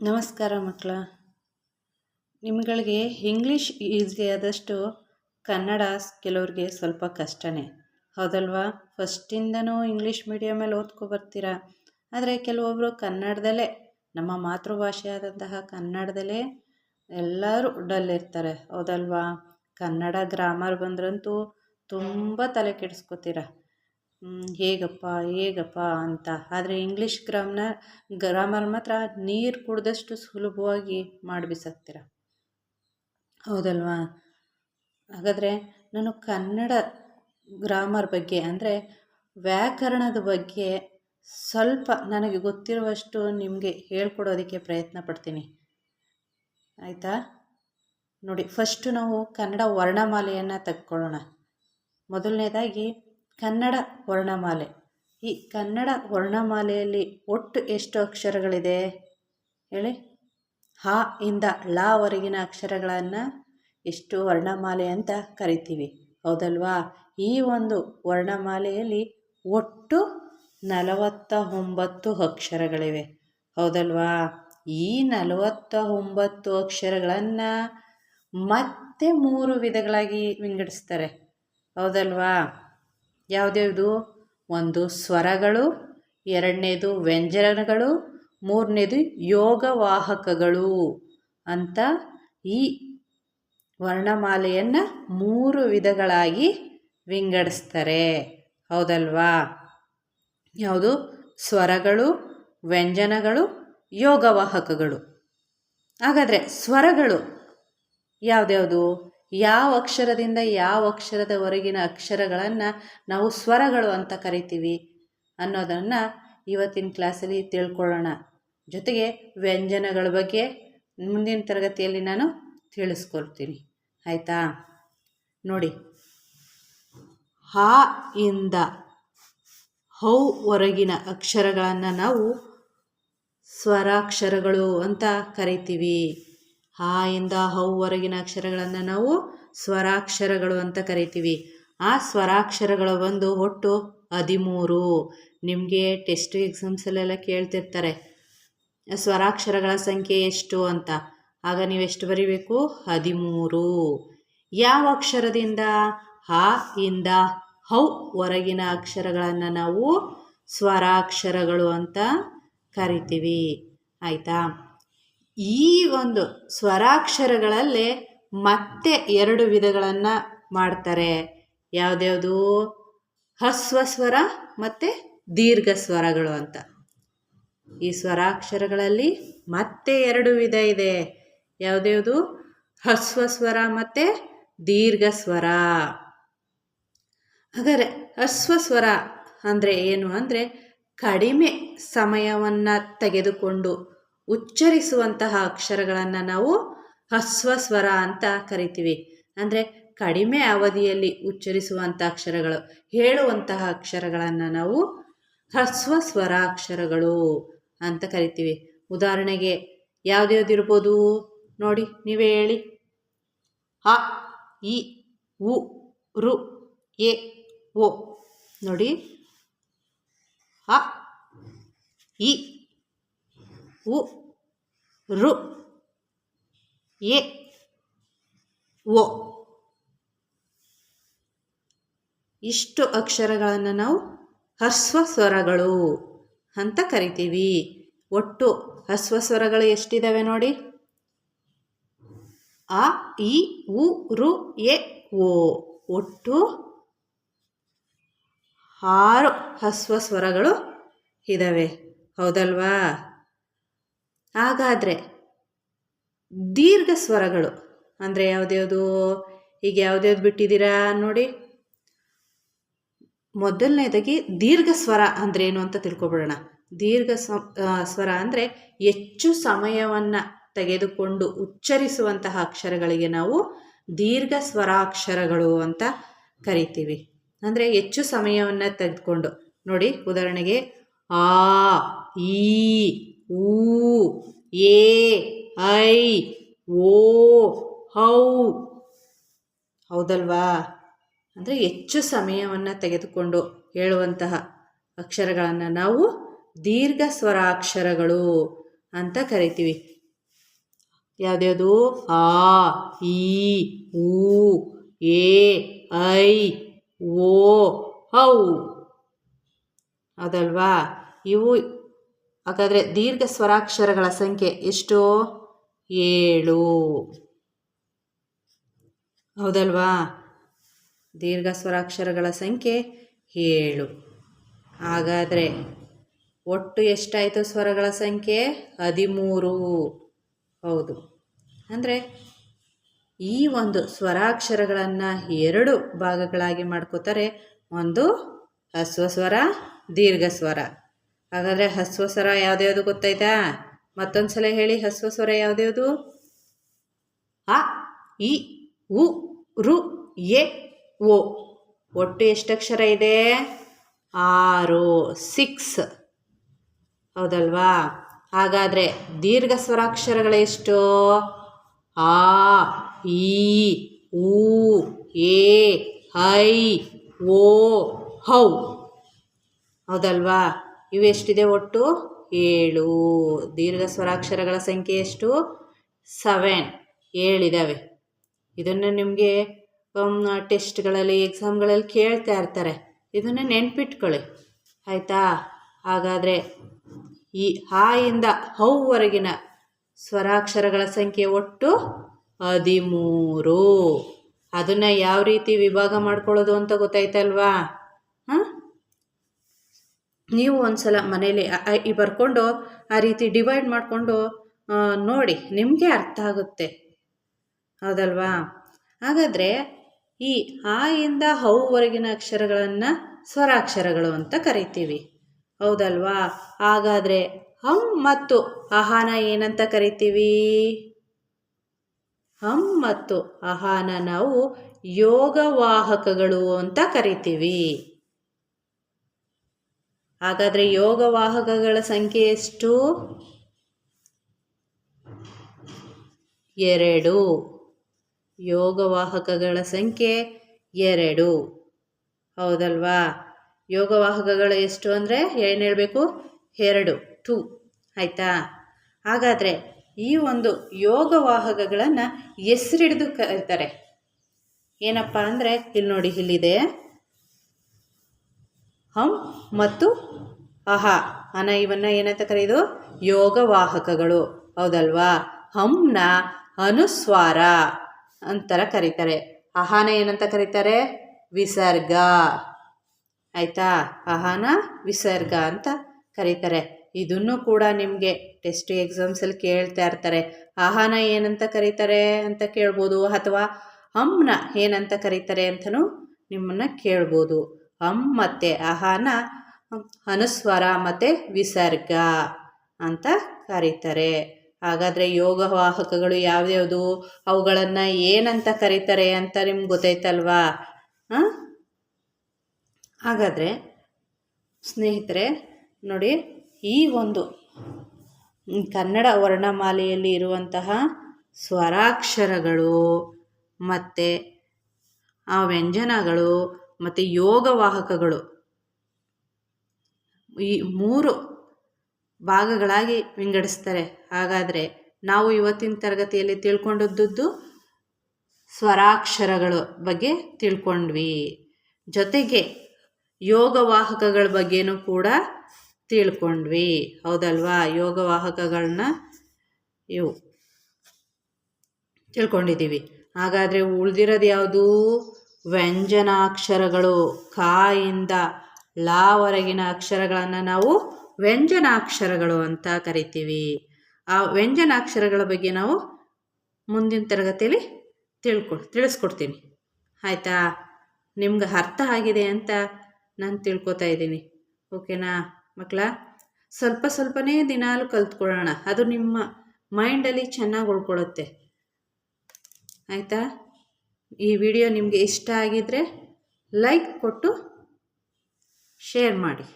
ನಮಸ್ಕಾರ ಮಕ್ಕಳ. ನಿಮ್ಗಳಿಗೆ English easy ಆದಷ್ಟು ಕನ್ನಡ ಕೆಲವ್ರಿಗೆ ಸ್ವಲ್ಪ ಕಷ್ಟನೇ. ಹೌದಲ್ವಾ? ಫಸ್ಟಿಂದನೂ ಇಂಗ್ಲೀಷ್ ಮೀಡಿಯಮಲ್ಲಿ ಓದ್ಕೊ ಬರ್ತೀರಾ? ಆದರೆ ಕೆಲವೊಬ್ಬರು ಕನ್ನಡದಲ್ಲೇ, ನಮ್ಮ ಮಾತೃಭಾಷೆ ಆದಂತಹ ಕನ್ನಡದಲ್ಲೇ ಎಲ್ಲರೂ ಡಲ್ಲಿರ್ತಾರೆ ಹೌದಲ್ವಾ? ಕನ್ನಡ ಗ್ರಾಮರ್ ಬಂದ್ರಂತೂ ತುಂಬ ತಲೆ ಕೆಡಿಸ್ಕೊತೀರ? ಹೇಗಪ್ಪ ಹೇಗಪ್ಪ ಅಂತ. ಆದರೆ ಇಂಗ್ಲೀಷ್ ಗ್ರಾಮ್ನ, ಗ್ರಾಮರ್ ಮಾತ್ರ ನೀರು ಕುಡಿದಷ್ಟು ಸುಲಭವಾಗಿ ಮಾಡಿ ಬಿಸಾಕ್ತೀರ ಹೌದಲ್ವಾ? ಹಾಗಾದರೆ ನಾನು ಕನ್ನಡ ಗ್ರಾಮರ್ ಬಗ್ಗೆ, ಅಂದರೆ ವ್ಯಾಕರಣದ ಬಗ್ಗೆ ಸ್ವಲ್ಪ ನನಗೆ ಗೊತ್ತಿರುವಷ್ಟು ನಿಮಗೆ ಹೇಳ್ಕೊಡೋದಕ್ಕೆ ಪ್ರಯತ್ನ ಪಡ್ತೀನಿ. ಆಯಿತಾ? ನೋಡಿ ಫಸ್ಟು ನಾವು ಕನ್ನಡ ವರ್ಣಮಾಲೆಯನ್ನು ತೆಗೆದುಕೊಳ್ಳೋಣ. ಮೊದಲನೇದಾಗಿ ಕನ್ನಡ ವರ್ಣಮಾಲೆ. ಈ ಕನ್ನಡ ವರ್ಣಮಾಲೆಯಲ್ಲಿ ಒಟ್ಟು ಎಷ್ಟು ಅಕ್ಷರಗಳಿದೆ? ಹೇಳಿ. ಹ ಇಂದ ಳವರೆಗಿನ ಅಕ್ಷರಗಳನ್ನು ಎಷ್ಟು ವರ್ಣಮಾಲೆ ಅಂತ ಕರಿತೀವಿ. ಹೌದಲ್ವಾ? ಈ ಒಂದು ವರ್ಣಮಾಲೆಯಲ್ಲಿ ಒಟ್ಟು ನಲವತ್ತ ಒಂಬತ್ತು ಅಕ್ಷರಗಳಿವೆ. ಹೌದಲ್ವಾ? ಈ ನಲವತ್ತ ಒಂಬತ್ತು ಅಕ್ಷರಗಳನ್ನು ಮತ್ತೆ ಮೂರು ವಿಧಗಳಾಗಿ ವಿಂಗಡಿಸ್ತಾರೆ. ಹೌದಲ್ವಾ? ಯಾವ್ದ್ಯಾವುದು? ಒಂದು ಸ್ವರಗಳು, ಎರಡನೇದು ವ್ಯಂಜನಗಳು, ಮೂರನೇದು ಯೋಗವಾಹಕಗಳು ಅಂತ ಈ ವರ್ಣಮಾಲೆಯನ್ನು ಮೂರು ವಿಧಗಳಾಗಿ ವಿಂಗಡಿಸ್ತಾರೆ. ಹೌದಲ್ವಾ? ಯಾವುದು? ಸ್ವರಗಳು, ವ್ಯಂಜನಗಳು, ಯೋಗವಾಹಕಗಳು. ಹಾಗಾದರೆ ಸ್ವರಗಳು ಯಾವ್ದ್ಯಾವುದು? ಯಾವ ಅಕ್ಷರದಿಂದ ಯಾವ ಅಕ್ಷರದವರೆಗಿನ ಅಕ್ಷರಗಳನ್ನು ನಾವು ಸ್ವರಗಳು ಅಂತ ಕರಿತೀವಿ ಅನ್ನೋದನ್ನು ಇವತ್ತಿನ ಕ್ಲಾಸಲ್ಲಿ ತಿಳ್ಕೊಳ್ಳೋಣ. ಜೊತೆಗೆ ವ್ಯಂಜನಗಳ ಬಗ್ಗೆ ಮುಂದಿನ ತರಗತಿಯಲ್ಲಿ ನಾನು ತಿಳಿಸ್ಕೊಡ್ತೀನಿ. ಆಯಿತಾ? ನೋಡಿ. ಹಾ ಇಂದ ಹೌ ಹೊರಗಿನ ಅಕ್ಷರಗಳನ್ನು ನಾವು ಸ್ವರಾಕ್ಷರಗಳು ಅಂತ ಕರಿತೀವಿ. ಹಾ ಇಂದ ಹೌ ಹೊರಗಿನ ಅಕ್ಷರಗಳನ್ನು ನಾವು ಸ್ವರಾಕ್ಷರಗಳು ಅಂತ ಕರಿತೀವಿ. ಆ ಸ್ವರಾಕ್ಷರಗಳು ಬಂದು ಒಟ್ಟು ಹದಿಮೂರು. ನಿಮಗೆ ಟೆಸ್ಟ್ ಎಕ್ಸಾಮ್ಸಲ್ಲೆಲ್ಲ ಕೇಳ್ತಿರ್ತಾರೆ. ಸ್ವರಾಕ್ಷರಗಳ ಸಂಖ್ಯೆ ಎಷ್ಟು ಅಂತ. ಆಗ ನೀವೆಷ್ಟು ಬರಿಬೇಕು? ಹದಿಮೂರು. ಯಾವ ಅಕ್ಷರದಿಂದ? ಹಾ ಇಂದ ಹೌ ಹೊರಗಿನ ಅಕ್ಷರಗಳನ್ನು ನಾವು ಸ್ವರಾಕ್ಷರಗಳು ಅಂತ ಕರಿತೀವಿ. ಆಯಿತಾ? ಈ ಒಂದು ಸ್ವರಾಕ್ಷರಗಳಲ್ಲೇ ಮತ್ತೆ ಎರಡು ವಿಧಗಳನ್ನು ಮಾಡ್ತಾರೆ. ಯಾವುದ್ಯಾವುದು? ಹಸ್ವ ಸ್ವರ ಮತ್ತು ದೀರ್ಘ ಸ್ವರಗಳು ಅಂತ. ಈ ಸ್ವರಾಕ್ಷರಗಳಲ್ಲಿ ಮತ್ತೆ ಎರಡು ವಿಧ ಇದೆ. ಯಾವುದ್ಯಾವುದು? ಹಸ್ವ ಸ್ವರ ಮತ್ತು ದೀರ್ಘ ಸ್ವರ. ಹಾಗಾದರೆ ಹಸ್ವ ಸ್ವರ ಅಂದರೆ ಏನು? ಅಂದರೆ ಕಡಿಮೆ ಸಮಯವನ್ನು ತೆಗೆದುಕೊಂಡು ಉಚ್ಚರಿಸುವಂತಹ ಅಕ್ಷರಗಳನ್ನು ನಾವು ಹಸ್ವ ಸ್ವರ ಅಂತ ಕರಿತೀವಿ. ಅಂದರೆ ಕಡಿಮೆ ಅವಧಿಯಲ್ಲಿ ಉಚ್ಚರಿಸುವಂಥ ಅಕ್ಷರಗಳು, ಹೇಳುವಂತಹ ಅಕ್ಷರಗಳನ್ನು ನಾವು ಹಸ್ವ ಸ್ವರಾಕ್ಷರಗಳು ಅಂತ ಕರಿತೀವಿ. ಉದಾಹರಣೆಗೆ ಯಾವ್ದ್ಯಾವ್ದಿರ್ಬೋದು? ನೋಡಿ, ನೀವೇ ಹೇಳಿ. ಅ ಇ, ಉ, ರು, ಎ ಓ ನೋಡಿ. ಅ ಇ ಉ, ರು, ಎ, ಒ. ಇಷ್ಟು ಅಕ್ಷರಗಳನ್ನು ನಾವು ಹರ್ಸ್ವ ಸ್ವರಗಳು ಅಂತ ಕರಿತೀವಿ. ಒಟ್ಟು ಹಸ್ವ ಸ್ವರಗಳು ಎಷ್ಟಿದ್ದಾವೆ ನೋಡಿ? ಅ, ಇ, ಉ, ರು, ಎ ಓ ಒಟ್ಟು ಆರು ಹಸ್ವ ಸ್ವರಗಳು ಇದ್ದಾವೆ ಹೌದಲ್ವಾ? ಹಾಗಾದರೆ ದೀರ್ಘ ಸ್ವರಗಳು ಅಂದರೆ ಯಾವುದ್ಯಾವುದು ಈಗ ಯಾವುದ್ಯಾವ್ದು ಬಿಟ್ಟಿದ್ದೀರಾ ನೋಡಿ. ಮೊದಲನೇದಾಗಿ ದೀರ್ಘ ಸ್ವರ ಅಂದ್ರೇನು ಅಂತ ತಿಳ್ಕೊಬಿಡೋಣ. ದೀರ್ಘ ಸ್ವರ ಅಂದರೆ ಹೆಚ್ಚು ಸಮಯವನ್ನು ತೆಗೆದುಕೊಂಡು ಉಚ್ಚರಿಸುವಂತಹ ಅಕ್ಷರಗಳಿಗೆ ನಾವು ದೀರ್ಘ ಸ್ವರಾಕ್ಷರಗಳು ಅಂತ ಕರಿತೀವಿ. ಅಂದರೆ ಹೆಚ್ಚು ಸಮಯವನ್ನು ತೆಗೆದುಕೊಂಡು ನೋಡಿ ಉದಾಹರಣೆಗೆ ಆ, ಈ. ಊ ಎ ಐ, ಓ, ಹೌ. ಹೌದಲ್ವಾ? ಅಂದರೆ ಹೆಚ್ಚು ಸಮಯವನ್ನು ತೆಗೆದುಕೊಂಡು ಹೇಳುವಂತಹ ಅಕ್ಷರಗಳನ್ನು ನಾವು ದೀರ್ಘ ಸ್ವರಾಕ್ಷರಗಳು ಅಂತ ಕರಿತೀವಿ. ಯಾವ್ದ್ಯಾವುದು? ಆ, ಈ, ಊ ಎ ಐ, ಓ, ಹೌ. ಹೌದಲ್ವಾ ಇವು ಹಾಗಾದರೆ ದೀರ್ಘ ಸ್ವರಾಕ್ಷರಗಳ ಸಂಖ್ಯೆ ಎಷ್ಟು? ಏಳು. ಹೌದಲ್ವಾ? ದೀರ್ಘ ಸ್ವರಾಕ್ಷರಗಳ ಸಂಖ್ಯೆ ಏಳು. ಹಾಗಾದರೆ ಒಟ್ಟು ಎಷ್ಟಾಯಿತು ಸ್ವರಗಳ ಸಂಖ್ಯೆ? ಹದಿಮೂರು. ಹೌದು. ಅಂದರೆ ಈ ಒಂದು ಸ್ವರಾಕ್ಷರಗಳನ್ನು ಎರಡು ಭಾಗಗಳಾಗಿ ಮಾಡ್ಕೋತಾರೆ. ಒಂದು ಹಸ್ವ ಸ್ವರ ದೀರ್ಘ ಸ್ವರ ಹಾಗಾದರೆ ಹಸ್ವ ಸ್ವರ ಯಾವ್ದ್ಯಾವುದು ಗೊತ್ತಾಯ್ತಾ? ಮತ್ತೊಂದು ಸಲ ಹೇಳಿ, ಹಸ್ವ ಸ್ವರ ಯಾವ್ದ್ಯಾವುದು? ಅ, ಇ, ಉ, ರು, ಎ, ಓ. ಒಟ್ಟು ಎಷ್ಟು ಅಕ್ಷರ ಇದೆ? ಆರು, ಸಿಕ್ಸ್. ಹೌದಲ್ವಾ? ಹಾಗಾದರೆ ದೀರ್ಘ ಸ್ವರಾಕ್ಷರಗಳು ಎಷ್ಟು? ಆ ಈ ಊ ಎ, ಐ, ಓ, ಹೌ. ಹೌದಲ್ವಾ? ಇವೆಷ್ಟಿದೆ ಒಟ್ಟು? ಏಳು. ದೀರ್ಘ ಸ್ವರಾಕ್ಷರಗಳ ಸಂಖ್ಯೆ ಎಷ್ಟು? ಸೆವೆನ್ ಏಳಿದ್ದಾವೆ ಇದನ್ನು ನಿಮಗೆ ಟೆಸ್ಟ್ಗಳಲ್ಲಿ ಎಕ್ಸಾಮ್ಗಳಲ್ಲಿ ಕೇಳ್ತಾ ಇರ್ತಾರೆ. ಇದನ್ನು ನೆನ್ಪಿಟ್ಕೊಳ್ಳಿ. ಆಯಿತಾ? ಹಾಗಾದರೆ, ಈ ಹಾಯಿಂದ ಹೌವರೆಗಿನ ಸ್ವರಾಕ್ಷರಗಳ ಸಂಖ್ಯೆ ಒಟ್ಟು ಹದಿಮೂರು. ಅದನ್ನು ಯಾವ ರೀತಿ ವಿಭಾಗ ಮಾಡ್ಕೊಳ್ಳೋದು ಅಂತ ಗೊತ್ತಾಯ್ತಲ್ವಾ? ನೀವು ಒಂದು ಸಲ ಮನೇಲಿ ಈ ಬರ್ಕೊಂಡು ಆ ರೀತಿ ಡಿವೈಡ್ ಮಾಡಿಕೊಂಡು ನೋಡಿ, ನಿಮಗೆ ಅರ್ಥ ಆಗುತ್ತೆ. ಹೌದಲ್ವಾ? ಹಾಗಾದರೆ ಈ ಆ ಇಂದ ಹೌವರೆಗಿನ ಅಕ್ಷರಗಳನ್ನು ಸ್ವರಾಕ್ಷರಗಳು ಅಂತ ಕರಿತೀವಿ. ಹೌದಲ್ವಾ? ಹಾಗಾದರೆ ಹಂ ಮತ್ತು ಅಹಾನ ಏನಂತ ಕರಿತೀವಿ? ಹಂ ಮತ್ತು ಅಹಾನ ನಾವು ಯೋಗವಾಹಕಗಳು ಅಂತ ಕರಿತೀವಿ. ಹಾಗಾದರೆ ಯೋಗವಾಹಕಗಳ ಸಂಖ್ಯೆ ಎಷ್ಟು? ಎರಡು. ಯೋಗವಾಹಕಗಳ ಸಂಖ್ಯೆ ಎರಡು. ಹೌದಲ್ವಾ? ಯೋಗವಾಹಕಗಳು ಎಷ್ಟು ಅಂದರೆ ಏನು ಹೇಳಬೇಕು? ಎರಡು ಟು ಆಯಿತಾ? ಹಾಗಾದರೆ ಈ ಒಂದು ಯೋಗವಾಹಕಗಳನ್ನು ಹೆಸರಿಡಿದು ಕರೀತಾರೆ. ಏನಪ್ಪ ಅಂದರೆ ಇಲ್ಲಿ ನೋಡಿ ಇಲ್ಲಿದೆ. ಹಂ ಮತ್ತು ಅಹ. ಅನ ಇವನ್ನ ಏನಂತ ಕರೆಯೋದು? ಯೋಗವಾಹಕಗಳು. ಹೌದಲ್ವಾ? ಹಂನ ಅನುಸ್ವಾರ ಅಂತರ ಕರೀತಾರೆ. ಅಹಾನ ಏನಂತ ಕರೀತಾರೆ? ವಿಸರ್ಗ. ಆಯಿತಾ? ಅಹಾನ ವಿಸರ್ಗ ಅಂತ ಕರೀತಾರೆ. ಇದನ್ನು ಕೂಡ ನಿಮಗೆ ಟೆಸ್ಟ್ ಎಕ್ಸಾಮ್ಸಲ್ಲಿ ಕೇಳ್ತಾ ಇರ್ತಾರೆ. ಆಹಾನ ಏನಂತ ಕರೀತಾರೆ ಅಂತ ಕೇಳ್ಬೋದು ಅಥವಾ ಹಂನ ಏನಂತ ಕರೀತಾರೆ ಅಂತಲೂ ನಿಮ್ಮನ್ನು ಕೇಳ್ಬೋದು. ಹಮ್ ಮತ್ತು ಅಹನ ಅನುಸ್ವರ ಮತ್ತು ವಿಸರ್ಗ ಅಂತ ಕರೀತಾರೆ. ಹಾಗಾದರೆ ಯೋಗವಾಹಕಗಳು ಯಾವ್ಯಾವುದು ಅವುಗಳನ್ನು ಏನಂತ ಕರೀತಾರೆ ಅಂತ ನಿಮ್ಗೆ ಗೊತ್ತಾಯ್ತಲ್ವಾ? ಹಾಗಾದರೆ ಸ್ನೇಹಿತರೆ, ನೋಡಿ ಈ ಒಂದು ಕನ್ನಡ ವರ್ಣಮಾಲೆಯಲ್ಲಿ ಇರುವಂತಹ ಸ್ವರಾಕ್ಷರಗಳು ಮತ್ತು ಆ ವ್ಯಂಜನಗಳು ಮತ್ತು ಯೋಗವಾಹಕಗಳು ಈ ಮೂರು ಭಾಗಗಳಾಗಿ ವಿಂಗಡಿಸ್ತಾರೆ. ಹಾಗಾದರೆ ನಾವು ಇವತ್ತಿನ ತರಗತಿಯಲ್ಲಿ ತಿಳ್ಕೊಂಡದ್ದು ಸ್ವರಾಕ್ಷರಗಳ ಬಗ್ಗೆ ತಿಳ್ಕೊಂಡ್ವಿ. ಜೊತೆಗೆ ಯೋಗವಾಹಕಗಳ ಬಗ್ಗೆನೂ ಕೂಡ ತಿಳ್ಕೊಂಡ್ವಿ. ಹೌದಲ್ವಾ? ಯೋಗವಾಹಕಗಳನ್ನ ಇವು ತಿಳ್ಕೊಂಡಿದ್ದೀವಿ. ಹಾಗಾದರೆ ಉಳಿದಿರೋದು ಯಾವುದು? ವ್ಯಂಜನಾಕ್ಷರಗಳು. ಕಾಯಿಂದ ಲಾವರೆಗಿನ ಅಕ್ಷರಗಳನ್ನು ನಾವು ವ್ಯಂಜನಾಕ್ಷರಗಳು ಅಂತ ಕರಿತೀವಿ. ಆ ವ್ಯಂಜನಾಕ್ಷರಗಳ ಬಗ್ಗೆ ನಾವು ಮುಂದಿನ ತರಗತಿಯಲ್ಲಿ ತಿಳ್ಕೊ, ತಿಳಿಸ್ಕೊಡ್ತೀನಿ. ಆಯಿತಾ? ನಿಮ್ಗೆ ಅರ್ಥ ಆಗಿದೆ ಅಂತ ನಾನು ತಿಳ್ಕೊತಾ ಇದ್ದೀನಿ. ಓಕೆನಾ ಮಕ್ಕಳ? ಸ್ವಲ್ಪ ಸ್ವಲ್ಪನೇ ದಿನಾಲು ಕಲ್ತ್ಕೊಳ್ಳೋಣ. ಅದು ನಿಮ್ಮ ಮೈಂಡಲ್ಲಿ ಚೆನ್ನಾಗಿ ಉಳ್ಕೊಳ್ಳುತ್ತೆ. ಆಯಿತಾ? ಈ ವಿಡಿಯೋ ನಿಮಗೆ ಇಷ್ಟ ಆಗಿದ್ದರೆ ಲೈಕ್ ಕೊಟ್ಟು ಶೇರ್ ಮಾಡಿ.